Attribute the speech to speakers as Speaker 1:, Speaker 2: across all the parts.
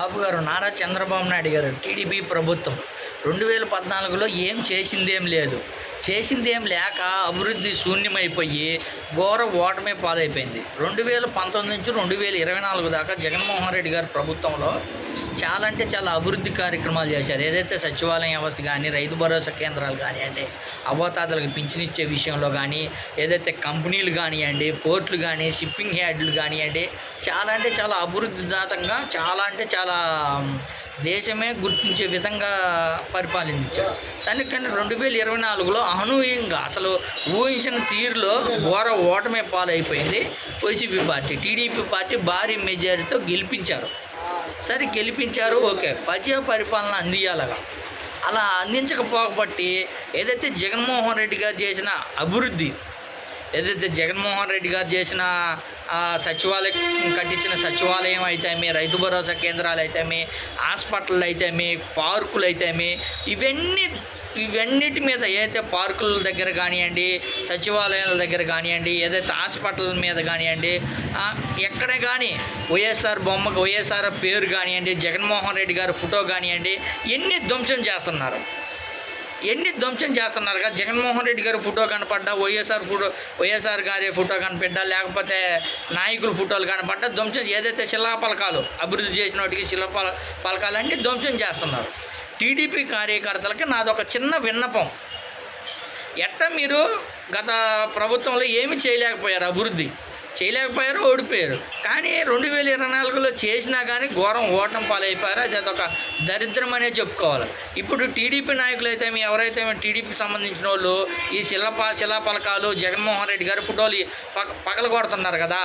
Speaker 1: బాబు గారు నారా చంద్రబాబు నాయుడు గారు టీడీపీ ప్రభుత్వం. రెండు వేల పద్నాలుగులో ఏం చేసిందేం లేదు. చేసిందేం లేక అభివృద్ధి శూన్యమైపోయి ఘోర ఓటమే పాలైపోయింది. రెండు వేల పంతొమ్మిది నుంచి రెండు వేల ఇరవై నాలుగు దాకా జగన్మోహన్ రెడ్డి గారి ప్రభుత్వంలో చాలా అంటే చాలా అభివృద్ధి కార్యక్రమాలు చేశారు. ఏదైతే సచివాలయం వ్యవస్థ కానీ రైతు భరోసా కేంద్రాలు కానివ్వండి అవ్వతాతలకు పింఛనిచ్చే విషయంలో కానీ ఏదైతే కంపెనీలు కానివ్వండి పోర్టులు కానీ షిప్పింగ్ యార్డులు కానివ్వండి చాలా అంటే చాలా అభివృద్ధిదాతంగా చాలా అంటే చాలా దేశమే గుర్తించే విధంగా పరిపాలించారు. దానికని రెండు వేల ఇరవై నాలుగులో అనూహ్యంగా అసలు ఊహించిన తీరులో ఘోర ఓటమే పాలైపోయింది. Y C P party T D P party భారీ మెజారిటీతో గెలిపించారు. సరే గెలిపించారు ఓకే. ప్రజా పరిపాలన అందియాలగా. అలా అందించకపోబట్టి ఏదైతే జగన్మోహన్ రెడ్డి గారు చేసిన అభివృద్ధి ఏదైతే జగన్మోహన్ రెడ్డి గారు చేసిన సచివాలయం కట్టించిన సచివాలయం అయితేమి రైతు భరోసా కేంద్రాలు అయితేమి హాస్పిటల్ అయితేమి పార్కులు అయితేమి ఇవన్నీ ఇవన్నిటి మీద ఏదైతే పార్కుల దగ్గర కానివ్వండి సచివాలయాల దగ్గర కానివ్వండి ఏదైతే హాస్పిటల్ మీద కానివ్వండి ఎక్కడ కానీ వైఎస్ఆర్ బొమ్మకు వైఎస్ఆర్ పేరు కానివ్వండి జగన్మోహన్ రెడ్డి గారి ఫోటో కానివ్వండి ఎన్ని ధ్వంసం చేస్తున్నారు? ఎన్ని ధ్వంసం చేస్తున్నారు కదా జగన్మోహన్ రెడ్డి గారి photo కనపడ్డా Y S R photo Y S R గారి ఫోటో కనపడ్డా లేకపోతే నాయకుల ఫోటోలు కనపడ్డా ధ్వంసం ఏదైతే శిలా పలకాలు అభివృద్ధి చేసిన వాటికి శిలా పల పలకాలు అన్ని ధ్వంసం చేస్తున్నారు. టీడీపీ కార్యకర్తలకి నాదొక చిన్న విన్నపం. ఎట్ట మీరు గత ప్రభుత్వంలో ఏమి చేయలేకపోయారు అభివృద్ధి? చేయలేకపోయారు ఓడిపోయారు. కానీ రెండు వేల ఇరవై నాలుగులో చేసినా కానీ ఘోరం ఓటం పాలైపోయారు. అది అదొక దరిద్రం అనే చెప్పుకోవాలి. ఇప్పుడు టీడీపీ నాయకులు అయితే ఎవరైతే టీడీపీకి సంబంధించిన వాళ్ళు ఈ శిలప శిలాపలకాలు జగన్మోహన్ రెడ్డి గారి ఫోటోలు పగ పగలగొడుతున్నారు కదా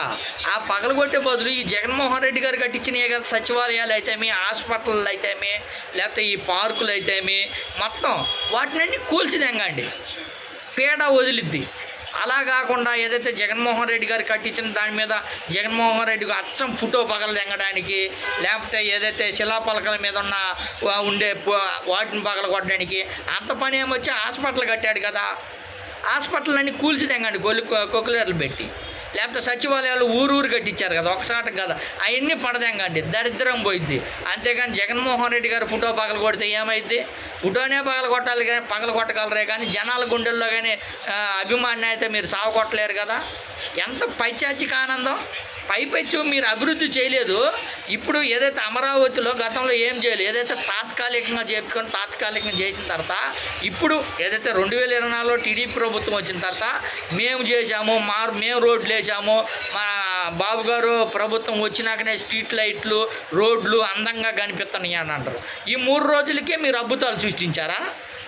Speaker 1: ఆ పగలగొట్టే బదులు ఈ జగన్మోహన్ రెడ్డి గారు కట్టించినవి కదా సచివాలయాలు అయితేమి హాస్పిటల్ అయితేమి లేకపోతే ఈ పార్కులు అయితేమి మొత్తం వాటినన్నీ కూల్చిదెంగండి. పేడ వదిలిద్ది. అలా కాకుండా ఏదైతే జగన్మోహన్ రెడ్డి గారు కట్టించిన దాని మీద జగన్మోహన్ రెడ్డి గారు అచ్చం ఫోటో పగలు తెంగడానికి లేకపోతే ఏదైతే శిలాపలకల మీద ఉన్న ఉండే వాటిని పగల కొట్టడానికి అంత పని ఏమొచ్చి హాస్పిటల్ కట్టాడు కదా. హాస్పిటల్ అన్ని కూల్చి తెంగండి గొల్లు కొక్కులేర్లు పెట్టి. లేకపోతే సచివాలయాలు ఊరు ఊరు కట్టించారు కదా ఒకసారి కదా. అవన్నీ పడదెంగండి దరిద్రం పోయింది అంతేగాని జగన్మోహన్ రెడ్డి గారు ఫోటో పగల కొడితే ఏమైంది ఫోటోనే పగల కొట్టాలి కానీ పగల కొట్టగలరే కానీ జనాల గుండెల్లో కానీ అభిమాని అయితే మీరు సాగు కొట్టలేరు కదా? ఎంత పైచాచిక ఆనందం? పైపెచ్చు మీరు అభివృద్ధి చేయలేదు. ఇప్పుడు ఏదైతే అమరావతిలో గతంలో ఏం చేయాలి? ఏదైతే తాత్కాలికంగా చేసుకొని తాత్కాలికంగా చేసిన తర్వాత ఇప్పుడు ఏదైతే రెండు వేల ఇరవై నాలుగులో టీడీపీ ప్రభుత్వం వచ్చిన తర్వాత మేము చేశాము మా మేము రోడ్లు వేసాము మా బాబు గారు ప్రభుత్వం వచ్చినాకనే స్ట్రీట్ లైట్లు రోడ్లు అందంగా కనిపిస్తున్నాయి అని అంటారు. ఈ మూడు రోజులకే మీరు అద్భుతాలు సృష్టించారా?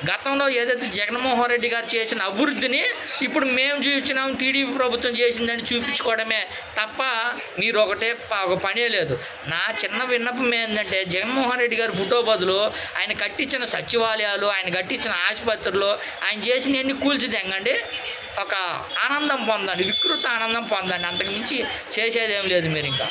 Speaker 1: గతంలో ఏదైతే జగన్మోహన్ రెడ్డి గారు చేసిన అభివృద్ధిని ఇప్పుడు మేము చూపించినాం టీడీపీ ప్రభుత్వం చేసిందని చూపించుకోవడమే తప్ప మీరు ఒకటే ప- ఒక పనే లేదు. నా చిన్న విన్నపం ఏంటంటే జగన్మోహన్ రెడ్డి గారి ఫోటో బదులు ఆయన కట్టించిన సచివాలయాలు ఆయన కట్టించిన ఆసుపత్రులు ఆయన చేసినవన్నీ కూల్చి తెంగండి ఒక ఆనందం పొందండి వికృత ఆనందం పొందండి. అంతకుమించి చేసేదేం లేదు మీరు ఇంకా